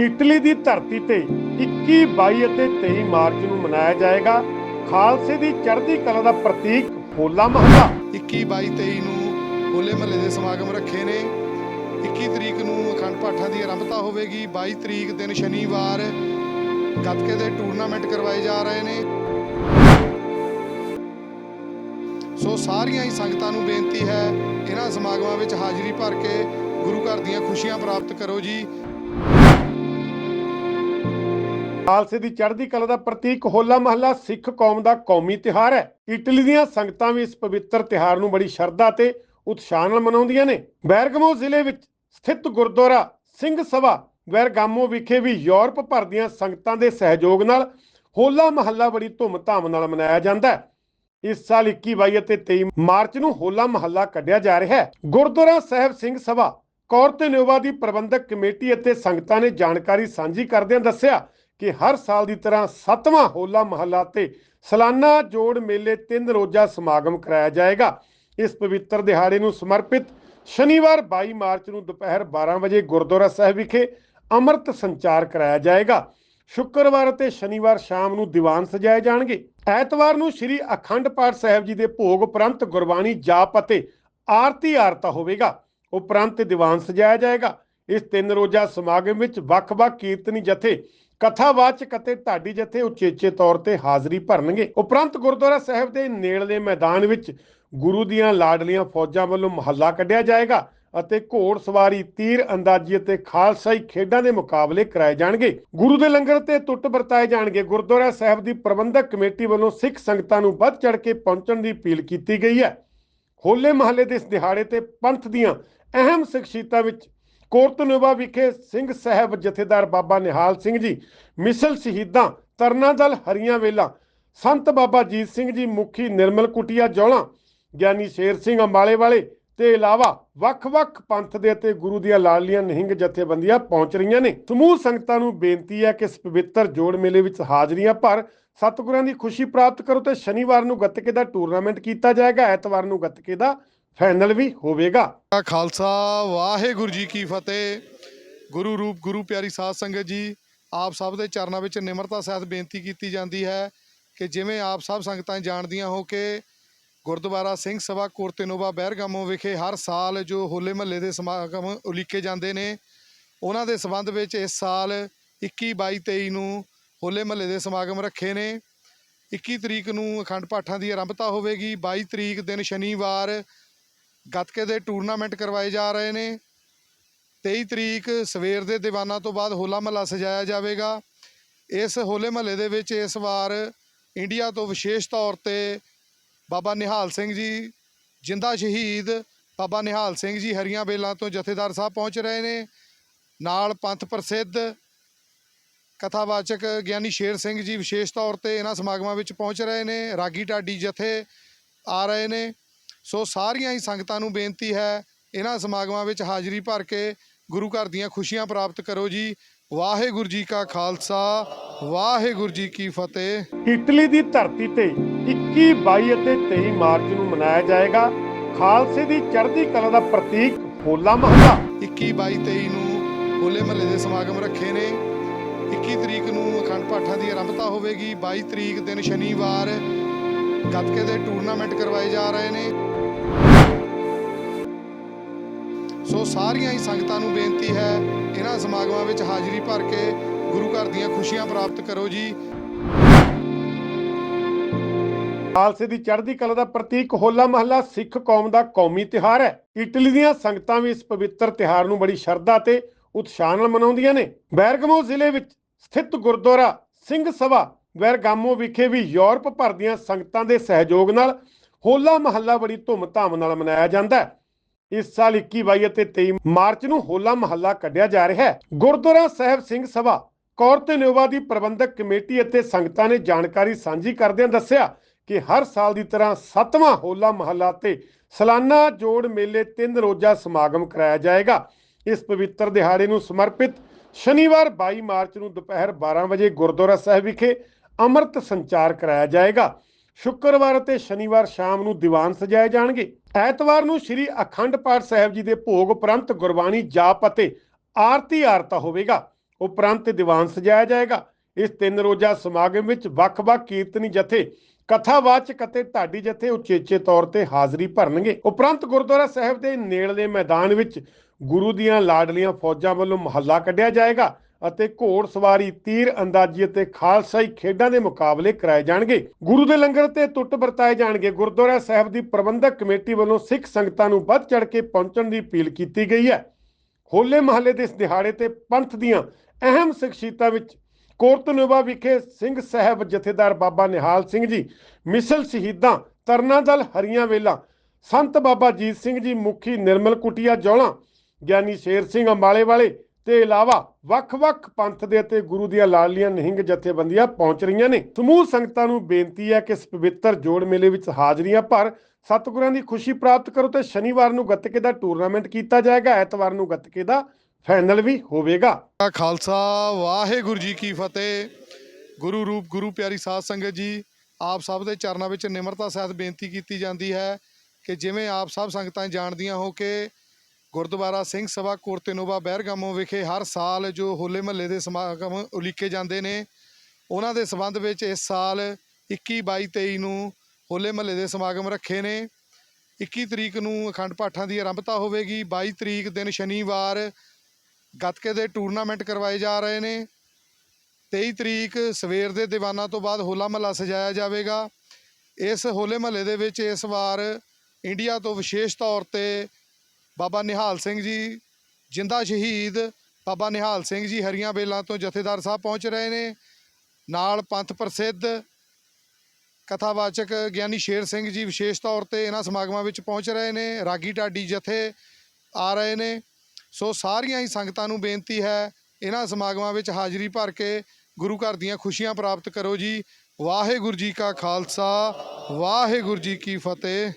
Italy ਦੀ ਧਰਤੀ ਤੇ 21 22 ਅਤੇ 23 ਮਾਰਚ ਨੂੰ ਮਨਾਇਆ ਜਾਏਗਾ। ਖਾਲਸੇ ਦੀ ਚੜ੍ਹਦੀ ਕਲਾ ਦਾ ਪ੍ਰਤੀਕ ਹੋਲਾ ਮਹੱਲਾ। 21 22 23 ਨੂੰ ਹੋਲੇ ਮਹੱਲੇ ਦੇ ਸਮਾਗਮ ਰੱਖੇ ਨੇ। 21 ਤਰੀਕ ਨੂੰ ਅਖੰਡ ਪਾਠਾਂ ਦੀ ਆਰੰਭਤਾ ਹੋਵੇਗੀ। 22 ਤਰੀਕ ਦਿਨ ਸ਼ਨੀਵਾਰ ਗੱਤਕੇ ਦੇ ਟੂਰਨਾਮੈਂਟ ਕਰਵਾਏ ਜਾ ਰਹੇ ਨੇ। ਸੋ ਸਾਰੀਆਂ ਹੀ ਸੰਗਤਾਂ ਨੂੰ ਬੇਨਤੀ ਹੈ, ਇਹਨਾਂ ਸਮਾਗਮਾਂ ਵਿੱਚ ਹਾਜ਼ਰੀ ਭਰ ਕੇ ਗੁਰੂ ਘਰ ਦੀਆਂ ਖੁਸ਼ੀਆਂ ਪ੍ਰਾਪਤ ਕਰੋ ਜੀ। ਖਾਲਸੇ ਦੀ ਚੜ੍ਹਦੀ ਕਲਾ ਦਾ ਪ੍ਰਤੀਕ ਹੋਲਾ ਮਹੱਲਾ ਸਿੱਖ ਕੌਮ ਦਾ ਕੌਮੀ ਤਿਉਹਾਰ ਹੈ। ਇਟਲੀ ਦੀਆਂ ਸੰਗਤਾਂ ਵੀ ਇਸ ਪਵਿੱਤਰ ਤਿਉਹਾਰ ਨੂੰ ਬੜੀ ਸ਼ਰਧਾ ਤੇ ਉਤਸ਼ਾਹ ਨਾਲ ਮਨਾਉਂਦੀਆਂ ਨੇ। ਬੈਰਗਮੋ ਜ਼ਿਲ੍ਹੇ ਵਿੱਚ ਸਥਿਤ ਗੁਰਦੁਆਰਾ ਸਿੰਘ ਸਭਾ ਬੈਰਗਾਮੋ ਵਿਖੇ ਵੀ ਯੂਰਪ ਭਰ ਦੀਆਂ ਸੰਗਤਾਂ ਦੇ ਸਹਿਯੋਗ ਨਾਲ ਹੋਲਾ ਮਹੱਲਾ ਬੜੀ ਧੂਮ-ਧਾਮ ਨਾਲ ਮਨਾਇਆ ਜਾਂਦਾ ਹੈ। ਇਸ ਸਾਲ 21 ਬਾਈ ਅਤੇ 23 ਮਾਰਚ ਨੂੰ ਹੋਲਾ ਮਹੱਲਾ ਕੱਢਿਆ ਜਾ ਰਿਹਾ ਹੈ। ਗੁਰਦੁਆਰਾ ਸਾਹਿਬ ਸਿੰਘ ਸਭਾ ਕੌਰ ਤੇ ਨਿਉਵਾ ਦੀ ਪ੍ਰਬੰਧਕ ਕਮੇਟੀ ਅਤੇ ਸੰਗਤਾਂ ਨੇ ਜਾਣਕਾਰੀ ਸਾਂਝੀ ਕਰਦਿਆਂ ਦੱਸਿਆ ਕਿ ਹਰ ਸਾਲ ਦੀ ਤਰ੍ਹਾਂ 7ਵਾਂ ਹੋਲਾ ਮਹੱਲਾ ਤੇ ਸਾਲਾਨਾ ਜੋੜ ਮੇਲੇ ਤਿੰਨ ਰੋਜ਼ਾ ਸਮਾਗਮ ਕਰਾਇਆ ਜਾਏਗਾ। ਇਸ ਪਵਿੱਤਰ ਦਿਹਾੜੇ ਨੂੰ ਸਮਰਪਿਤ ਸ਼ਨੀਵਾਰ 22 ਮਾਰਚ ਨੂੰ ਦੁਪਹਿਰ 12 ਵਜੇ ਗੁਰਦੁਆਰਾ ਸਾਹਿਬ ਵਿਖੇ ਅੰਮ੍ਰਿਤ ਸੰਚਾਰ ਕਰਾਇਆ ਜਾਏਗਾ। ਸ਼ੁੱਕਰਵਾਰ ਅਤੇ ਸ਼ਨੀਵਾਰ ਸ਼ਾਮ ਨੂੰ ਦੀਵਾਨ ਸਜਾਏ ਜਾਣਗੇ। ਐਤਵਾਰ ਨੂੰ ਸ੍ਰੀ ਅਖੰਡ ਪਾਠ ਸਾਹਿਬ ਜੀ ਦੇ ਭੋਗ ਉਪਰੰਤ ਗੁਰਬਾਣੀ ਜਾਪ ਅਤੇ ਆਰਤੀ ਆਰਤਾ ਹੋਵੇਗਾ। ਉਪਰੰਤ ਦੀਵਾਨ ਸਜਾਇਆ ਜਾਏਗਾ। ਇਸ ਤਿੰਨ ਰੋਜ਼ਾ ਸਮਾਗਮ ਵਿੱਚ ਵੱਖ-ਵੱਖ ਕੀਰਤਨੀ ਜਥੇ ਕਥਾਵਾਚਕ ਅਤੇ ਢਾਡੀ ਜਥੇ ਉਚੇਚੇ ਤੌਰ ਤੇ ਹਾਜ਼ਰੀ ਭਰਨਗੇ। ਉਪਰੰਤ ਗੁਰਦੁਆਰਾ ਸਾਹਿਬ ਦੇ ਨੇੜਲੇ ਮੈਦਾਨ ਵਿੱਚ ਗੁਰੂ ਦੀਆਂ ਲਾਡਲੀਆਂ ਫੌਜਾਂ ਵੱਲੋਂ ਮਹੱਲਾ ਕੱਢਿਆ ਜਾਏਗਾ ਅਤੇ ਘੋੜ ਸਵਾਰੀ, ਤੀਰ ਅੰਦਾਜ਼ੀ ਅਤੇ ਖਾਲਸਾਈ ਖੇਡਾਂ ਦੇ ਮੁਕਾਬਲੇ ਕਰਾਏ ਜਾਣਗੇ। ਗੁਰੂ ਦੇ ਲੰਗਰ ਤੇ ਟੁੱਟ ਵਰਤਾਏ ਜਾਣਗੇ। ਗੁਰਦੁਆਰਾ ਸਾਹਿਬ ਦੀ ਪ੍ਰਬੰਧਕ ਕਮੇਟੀ ਵੱਲੋਂ ਸਿੱਖ ਸੰਗਤਾਂ ਨੂੰ ਵੱਧ ਚੜ ਕੇ ਪਹੁੰਚਣ ਦੀ ਅਪੀਲ ਕੀਤੀ ਗਈ ਹੈ। ਹੋਲੇ ਮਹੱਲੇ ਦੇ ਇਸ ਦਿਹਾੜੇ ਤੇ ਪੰਥ ਦੀਆਂ ਅਹਿਮ ਸ਼ਖਸੀਅਤਾਂ ਵਿੱਚ ਕੋਰਤਨੋਵਾ ਵਿਖੇ ਸਿੰਘ ਸਾਹਿਬ ਜਥੇਦਾਰ ਬਾਬਾ ਨਿਹਾਲ ਸਿੰਘ ਜੀ, ਮਿਸਲ ਸ਼ਹੀਦਾਂ ਤਰਨਾ ਦਲ ਹਰੀਆਂ ਵੇਲਾ, ਸੰਤ ਬਾਬਾ ਜੀਤ ਸਿੰਘ ਜੀ, ਮੁਖੀ ਨਿਰਮਲ ਕੁਟੀਆ ਜੌਲਾ, ਗਿਆਨੀ ਸ਼ੇਰ ਸਿੰਘ ਅੰਬਾਲੇ ਵਾਲੇ ਤੇ ਇਲਾਵਾ ਵੱਖ-ਵੱਖ ਪੰਥ ਦੇ ਅਤੇ ਗੁਰੂ ਦੀਆਂ ਲਾਡਲੀਆਂ ਨਿਹੰਗ ਜਥੇਬੰਦੀਆਂ ਪਹੁੰਚ ਰਹੀਆਂ ਨੇ। ਸਮੂਹ ਸੰਗਤਾਂ ਨੂੰ ਬੇਨਤੀ ਹੈ ਕਿ ਇਸ ਪਵਿੱਤਰ ਜੋੜ ਮੇਲੇ ਵਿੱਚ ਹਾਜ਼ਰੀਆਂ ਭਰ ਸਤਿਗੁਰਾਂ ਦੀ ਖੁਸ਼ੀ ਪ੍ਰਾਪਤ ਕਰੋ ਤੇ ਸ਼ਨੀਵਾਰ ਨੂੰ ਗੱਤਕੇ ਦਾ ਟੂਰਨਾਮੈਂਟ ਕੀਤਾ ਜਾਏਗਾ, ਐਤਵਾਰ ਨੂੰ ਗੱਤਕੇ ਦਾ ਫਾਈਨਲ ਵੀ ਹੋਵੇਗਾ। ਖਾਲਸਾ, ਵਾਹਿਗੁਰੂ ਜੀ ਕੀ ਫਤਿਹ। ਗੁਰੂ ਰੂਪ, ਗੁਰੂ ਪਿਆਰੀ ਸਾਧ ਸੰਗਤ ਜੀ, ਆਪ ਸਭ ਦੇ ਚਰਨਾਂ ਵਿੱਚ ਨਿਮਰਤਾ ਸਹਿਤ ਬੇਨਤੀ ਕੀਤੀ ਜਾਂਦੀ ਹੈ ਕਿ ਜਿਵੇਂ ਆਪ ਸਭ ਸੰਗਤਾਂ ਜਾਣਦੀਆਂ ਹੋ ਕਿ ਗੁਰਦੁਆਰਾ ਸਿੰਘ ਸਭਾ ਕੋਰਤੇਨੋਵਾ ਬਹਿਰਗਾਮੋ ਵਿਖੇ ਹਰ ਸਾਲ ਜੋ ਹੋਲੇ ਮਹੱਲੇ ਦੇ ਸਮਾਗਮ ਉਲੀਕੇ ਜਾਂਦੇ ਨੇ, ਉਹਨਾਂ ਦੇ ਸਬੰਧ ਵਿੱਚ ਇਸ ਸਾਲ 21 22 23 ਨੂੰ ਹੋਲੇ ਮਹੱਲੇ ਦੇ ਸਮਾਗਮ ਰੱਖੇ ਨੇ। 21 ਤਰੀਕ ਨੂੰ ਅਖੰਡ ਪਾਠਾਂ ਦੀ ਆਰੰਭਤਾ ਹੋਵੇਗੀ। 22 ਤਰੀਕ ਦਿਨ ਸ਼ਨੀਵਾਰ ਗੱਤਕੇ ਦੇ ਟੂਰਨਾਮੈਂਟ ਕਰਵਾਏ ਜਾ ਰਹੇ ਨੇ। 23 ਤਰੀਕ ਸਵੇਰ ਦੇ ਦੀਵਾਨਾਂ ਤੋਂ ਬਾਅਦ ਹੋਲਾ ਮਹੱਲਾ ਸਜਾਇਆ ਜਾਵੇਗਾ। ਇਸ ਹੋਲੇ ਮਹੱਲੇ ਦੇ ਵਿੱਚ ਇਸ ਵਾਰ ਇੰਡੀਆ ਤੋਂ ਵਿਸ਼ੇਸ਼ ਤੌਰ ਤੇ ਬਾਬਾ ਨਿਹਾਲ ਸਿੰਘ ਜੀ, ਜਿੰਦਾ ਸ਼ਹੀਦ ਬਾਬਾ ਨਿਹਾਲ ਸਿੰਘ ਜੀ ਹਰੀਆਂ ਬੇਲਾਂ ਤੋਂ ਜਥੇਦਾਰ ਸਾਹਿਬ ਪਹੁੰਚ ਰਹੇ ਨੇ। ਨਾਲ ਪੰਥ ਪ੍ਰਸਿੱਧ ਕਥਾਵਾਚਕ ਗਿਆਨੀ ਸ਼ੇਰ ਸਿੰਘ ਜੀ ਵਿਸ਼ੇਸ਼ ਤੌਰ ਤੇ ਇਹਨਾਂ ਸਮਾਗਮਾਂ ਵਿੱਚ ਪਹੁੰਚ ਰਹੇ ਨੇ। ਰਾਗੀ ਢਾਡੀ ਜਥੇ ਆ ਰਹੇ ਨੇ। ਸੋ ਸਾਰੀਆਂ ਹੀ ਸੰਗਤਾਂ ਨੂੰ ਬੇਨਤੀ ਹੈ ਇਹਨਾਂ ਸਮਾਗਮਾਂ ਵਿੱਚ ਹਾਜ਼ਰੀ ਭਰ ਕੇ ਗੁਰੂ ਘਰ ਦੀਆਂ ਖੁਸ਼ੀਆਂ ਪ੍ਰਾਪਤ ਕਰੋ ਜੀ। ਵਾਹਿਗੁਰੂ ਜੀ ਕਾ ਖਾਲਸਾ ਵਾਹਿਗੁਰੂ ਜੀ ਕੀ ਫਤਿਹ। ਇਟਲੀ ਦੀ ਧਰਤੀ ਤੇ 21 22 ਅਤੇ 23 ਮਾਰਚ ਨੂੰ ਮਨਾਇਆ ਜਾਏਗਾ। ਖਾਲਸੇ ਦੀ ਚੜ੍ਹਦੀ ਕਲਾ ਦਾ ਪ੍ਰਤੀਕ ਹੋਲਾ ਮਹੱਲਾ। 21 22 23 ਨੂੰ ਹੋਲੇ ਮਹੱਲੇ ਦੇ ਸਮਾਗਮ ਰੱਖੇ ਨੇ। 21 ਤਰੀਕ ਨੂੰ ਅਖੰਡ ਪਾਠਾਂ ਦੀ ਆਰੰਭਤਾ ਹੋਵੇਗੀ। 22 ਤਰੀਕ ਦਿਨ ਸ਼ਨੀਵਾਰ ਗੱਤਕੇ ਦੇ ਟੂਰਨਾਮੈਂਟ ਕਰਵਾਏ ਜਾ ਰਹੇ ਨੇ। ਸੋ ਸਾਰੀਆਂ ਹੀ ਸੰਗਤਾਂ ਨੂੰ ਬੇਨਤੀ ਹੈ, ਇਹਨਾਂ ਸਮਾਗਮਾਂ ਵਿੱਚ ਹਾਜ਼ਰੀ ਭਰ ਕੇ ਗੁਰੂ ਘਰ ਦੀਆਂ ਖੁਸ਼ੀਆਂ ਪ੍ਰਾਪਤ ਕਰੋ ਜੀ। ਖਾਲਸੇ ਦੀ ਚੜ੍ਹਦੀ ਕਲਾ ਦਾ ਪ੍ਰਤੀਕ ਹੋਲਾ ਮਹੱਲਾ ਸਿੱਖ ਕੌਮ ਦਾ ਕੌਮੀ ਤਿਉਹਾਰ ਹੈ। ਇਟਲੀ ਦੀਆਂ ਸੰਗਤਾਂ ਵੀ ਇਸ ਪਵਿੱਤਰ ਤਿਉਹਾਰ ਨੂੰ ਬੜੀ ਸ਼ਰਧਾ ਤੇ ਉਤਸ਼ਾਹ ਨਾਲ ਮਨਾਉਂਦੀਆਂ ਨੇ। ਬੈਰਗਮੋ ਜ਼ਿਲ੍ਹੇ ਵਿੱਚ ਸਥਿਤ ਗੁਰਦੁਆਰਾ ਸਿੰਘ ਸਭਾ ਬੈਰਗਾਮੋ ਵਿਖੇ ਵੀ ਯੂਰਪ ਭਰ ਦੀਆਂ ਸੰਗਤਾਂ ਦੇ ਸਹਿਯੋਗ ਨਾਲ ਹੋਲਾ ਮਹੱਲਾ ਬੜੀ ਧੂਮ-ਧਾਮ ਨਾਲ ਮਨਾਇਆ ਜਾਂਦਾ ਹੈ। ਇਸ ਸਾਲ 21 22 ਅਤੇ 23 ਮਾਰਚ ਨੂੰ ਹੋਲਾ ਮਹੱਲਾ ਕੱਢਿਆ ਜਾ ਰਿਹਾ ਹੈ। ਗੁਰਦੁਆਰਾ ਸਾਹਿਬ ਸਿੰਘ ਸਭਾ, ਕੌਰ ਦੀ ਪ੍ਰਬੰਧਕ ਕਮੇਟੀ ਅਤੇ ਸੰਗਤਾਂ ਨੇ ਜਾਣਕਾਰੀ ਸਾਂਝੀ ਕਰਦਿਆਂ ਦੱਸਿਆ ਕਿ ਹਰ ਸਾਲ ਦੀ ਤਰ੍ਹਾਂ 7ਵਾਂ ਹੋਲਾ ਮਹੱਲਾ ਤੇ ਸਾਲਾਨਾ ਜੋੜ ਮੇਲੇ ਤਿੰਨ ਰੋਜ਼ਾ ਸਮਾਗਮ ਕਰਾਇਆ ਜਾਏਗਾ। ਇਸ ਪਵਿੱਤਰ ਦਿਹਾੜੇ ਨੂੰ ਸਮਰਪਿਤ ਸ਼ਨੀਵਾਰ 22 ਮਾਰਚ ਨੂੰ ਦੁਪਹਿਰ 12 ਵਜੇ ਗੁਰਦੁਆਰਾ ਸਾਹਿਬ ਵਿਖੇ ਅੰਮ੍ਰਿਤ ਸੰਚਾਰ ਕਰਾਇਆ ਜਾਏਗਾ। ਸ਼ੁੱਕਰਵਾਰ ਅਤੇ ਸ਼ਨੀਵਾਰ ਸ਼ਾਮ ਨੂੰ ਦੀਵਾਨ ਸਜਾਏ ਜਾਣਗੇ। ਐਤਵਾਰ ਨੂੰ ਸ੍ਰੀ ਅਖੰਡ ਪਾਠ ਸਾਹਿਬ ਜੀ ਦੇ ਭੋਗ ਉਪਰੰਤ ਗੁਰਬਾਣੀ ਜਾਪ ਅਤੇ ਆਰਤੀ ਆਰਤਾ ਹੋਵੇਗਾ। ਉਪਰੰਤ ਦੀਵਾਨ ਸਜਾਇਆ ਜਾਏਗਾ। ਇਸ ਤਿੰਨ ਰੋਜ਼ਾ ਸਮਾਗਮ ਵਿੱਚ ਵੱਖ-ਵੱਖ ਕੀਰਤਨੀ ਜਥੇ, ਕਥਾਵਾਚਕ ਅਤੇ ਢਾਡੀ ਜਥੇ ਉਚੇਚੇ ਤੌਰ ਤੇ ਹਾਜ਼ਰੀ ਭਰਨਗੇ। ਉਪਰੰਤ ਗੁਰਦੁਆਰਾ ਸਾਹਿਬ ਦੇ ਨੇੜਲੇ ਮੈਦਾਨ ਵਿੱਚ ਗੁਰੂ ਦੀਆਂ ਲਾਡਲੀਆਂ ਫੌਜਾਂ ਵੱਲੋਂ ਮਹੱਲਾ ਕੱਢਿਆ ਜਾਏਗਾ। ਅਤੇ ਘੋੜ ਸਵਾਰੀ ਤੀਰ ਅੰਦਾਜ਼ੀ ਅਤੇ ਖਾਲਸਾਈ ਖੇਡਾਂ ਦੇ ਮੁਕਾਬਲੇ ਕਰਾਏ ਜਾਣਗੇ। ਗੁਰੂ ਦੇ ਲੰਗਰ ਤੇ ਟੁੱਟ ਵਰਤਾਏ ਜਾਣਗੇ। ਗੁਰਦੁਆਰਾ ਸਾਹਿਬ ਦੀ ਪ੍ਰਬੰਧਕ ਕਮੇਟੀ ਵੱਲੋਂ ਸਿੱਖ ਸੰਗਤਾਂ ਨੂੰ ਵੱਧ ਚੜ ਕੇ ਪਹੁੰਚਣ ਦੀ ਅਪੀਲ ਕੀਤੀ ਗਈ ਹੈ। ਹੋਲੇ ਮਹੱਲੇ ਦੇ ਇਸ ਦਿਹਾੜੇ ਤੇ ਪੰਥ ਦੀਆਂ ਅਹਿਮ ਸ਼ਖਸੀਅਤਾਂ ਵਿੱਚ ਕੋਰਤਨੋਵਾ ਵਿਖੇ ਸਿੰਘ ਸਾਹਿਬ ਜਥੇਦਾਰ ਬਾਬਾ ਨਿਹਾਲ ਸਿੰਘ ਜੀ, ਮਿਸਲ ਸ਼ਹੀਦਾਂ ਤਰਨਾ ਦਲ, ਹਰੀਆਂ ਵੇਲਾ, ਸੰਤ ਬਾਬਾ ਜੀਤ ਸਿੰਘ ਜੀ, ਮੁਖੀ ਨਿਰਮਲ ਕੁਟੀਆ, ਜੌਲਾ, ਗਿਆਨੀ ਸ਼ੇਰ ਸਿੰਘ ਅੰਬਾਲੇ ਵਾਲੇ ਤੇ ਇਲਾਵਾ ਵੱਖ-ਵੱਖ ਪੰਥ ਦੇ ਅਤੇ ਗੁਰੂ ਦੀਆਂ ਲਾਡਲੀਆਂ ਨਿਹੰਗ ਜਥੇਬੰਦੀਆਂ ਪਹੁੰਚ ਰਹੀਆਂ ਨੇ। ਸਮੂਹ ਸੰਗਤਾਂ ਨੂੰ ਬੇਨਤੀ ਹੈ ਕਿ ਇਸ ਪਵਿੱਤਰ ਜੋੜ ਮੇਲੇ ਵਿੱਚ ਹਾਜ਼ਰੀਆਂ ਭਰ ਸਤਿਗੁਰਾਂ ਦੀ ਖੁਸ਼ੀ ਪ੍ਰਾਪਤ ਕਰੋ ਤੇ ਸ਼ਨੀਵਾਰ ਨੂੰ ਗੱਤਕੇ ਦਾ ਟੂਰਨਾਮੈਂਟ ਕੀਤਾ ਜਾਏਗਾ, ਐਤਵਾਰ ਨੂੰ ਗੱਤਕੇ ਦਾ ਫਾਈਨਲ ਵੀ ਹੋਵੇਗਾ। ਖਾਲਸਾ, ਵਾਹਿਗੁਰੂ ਜੀ ਕੀ ਫਤਿਹ। ਗੁਰੂ ਰੂਪ, ਗੁਰੂ ਪਿਆਰੀ ਸਾਧ ਸੰਗਤ ਜੀ, ਆਪ ਸਭ ਦੇ ਚਰਨਾਂ ਵਿੱਚ ਨਿਮਰਤਾ ਸਹਿਤ ਬੇਨਤੀ ਕੀਤੀ ਜਾਂਦੀ ਹੈ ਕਿ ਜਿਵੇਂ ਆਪ ਸਭ ਸੰਗਤਾਂ ਜਾਣਦੀਆਂ ਹੋ ਕਿ ਗੁਰਦੁਆਰਾ ਸਿੰਘ ਸਭਾ ਕੋਰਤੇਨੋਵਾ ਬਹਿਰਗਾਮੋ ਵਿਖੇ ਹਰ ਸਾਲ ਜੋ ਹੋਲੇ ਮਹੱਲੇ ਦੇ ਸਮਾਗਮ ਉਲੀਕੇ ਜਾਂਦੇ ਨੇ, ਉਹਨਾਂ ਦੇ ਸਬੰਧ ਵਿੱਚ ਇਸ ਸਾਲ 21 22 23 ਨੂੰ ਹੋਲੇ ਮਹੱਲੇ ਦੇ ਸਮਾਗਮ ਰੱਖੇ ਨੇ। 21 ਤਰੀਕ ਨੂੰ ਅਖੰਡ ਪਾਠਾਂ ਦੀ ਆਰੰਭਤਾ ਹੋਵੇਗੀ। 22 ਤਰੀਕ ਦਿਨ ਸ਼ਨੀਵਾਰ ਗੱਤਕੇ ਦੇ ਟੂਰਨਾਮੈਂਟ ਕਰਵਾਏ ਜਾ ਰਹੇ ਨੇ। 23 ਤਰੀਕ ਸਵੇਰ ਦੇ ਦੀਵਾਨਾਂ ਤੋਂ ਬਾਅਦ ਹੋਲਾ ਮਹੱਲਾ ਸਜਾਇਆ ਜਾਵੇਗਾ। ਇਸ ਹੋਲੇ ਮਹੱਲੇ ਦੇ ਵਿੱਚ ਇਸ ਵਾਰ ਇੰਡੀਆ ਤੋਂ ਵਿਸ਼ੇਸ਼ ਤੌਰ ਤੇ ਬਾਬਾ ਨਿਹਾਲ ਸਿੰਘ ਜੀ, ਜਿੰਦਾ ਸ਼ਹੀਦ ਬਾਬਾ ਨਿਹਾਲ ਸਿੰਘ ਜੀ ਹਰੀਆਂ ਬੇਲਾਂ ਤੋਂ ਜਥੇਦਾਰ ਸਾਹਿਬ ਪਹੁੰਚ ਰਹੇ ਨੇ। ਨਾਲ ਪੰਥ ਪ੍ਰਸਿੱਧ ਕਥਾਵਾਚਕ ਗਿਆਨੀ ਸ਼ੇਰ ਸਿੰਘ ਜੀ ਵਿਸ਼ੇਸ਼ ਤੌਰ ਤੇ ਇਹਨਾਂ ਸਮਾਗਮਾਂ ਵਿੱਚ ਪਹੁੰਚ ਰਹੇ ਨੇ, ਰਾਗੀ ਢਾਡੀ ਜਥੇ ਆ ਰਹੇ ਨੇ। ਸੋ ਸਾਰੀਆਂ ਹੀ ਸੰਗਤਾਂ ਨੂੰ ਬੇਨਤੀ ਹੈ, ਇਹਨਾਂ ਸਮਾਗਮਾਂ ਵਿੱਚ ਹਾਜ਼ਰੀ ਭਰ ਕੇ ਗੁਰੂ ਘਰ ਦੀਆਂ ਖੁਸ਼ੀਆਂ ਪ੍ਰਾਪਤ ਕਰੋ ਜੀ। ਵਾਹਿਗੁਰੂ ਜੀ ਕਾ ਖਾਲਸਾ, ਵਾਹਿਗੁਰੂ ਜੀ ਕੀ ਫਤਿਹ।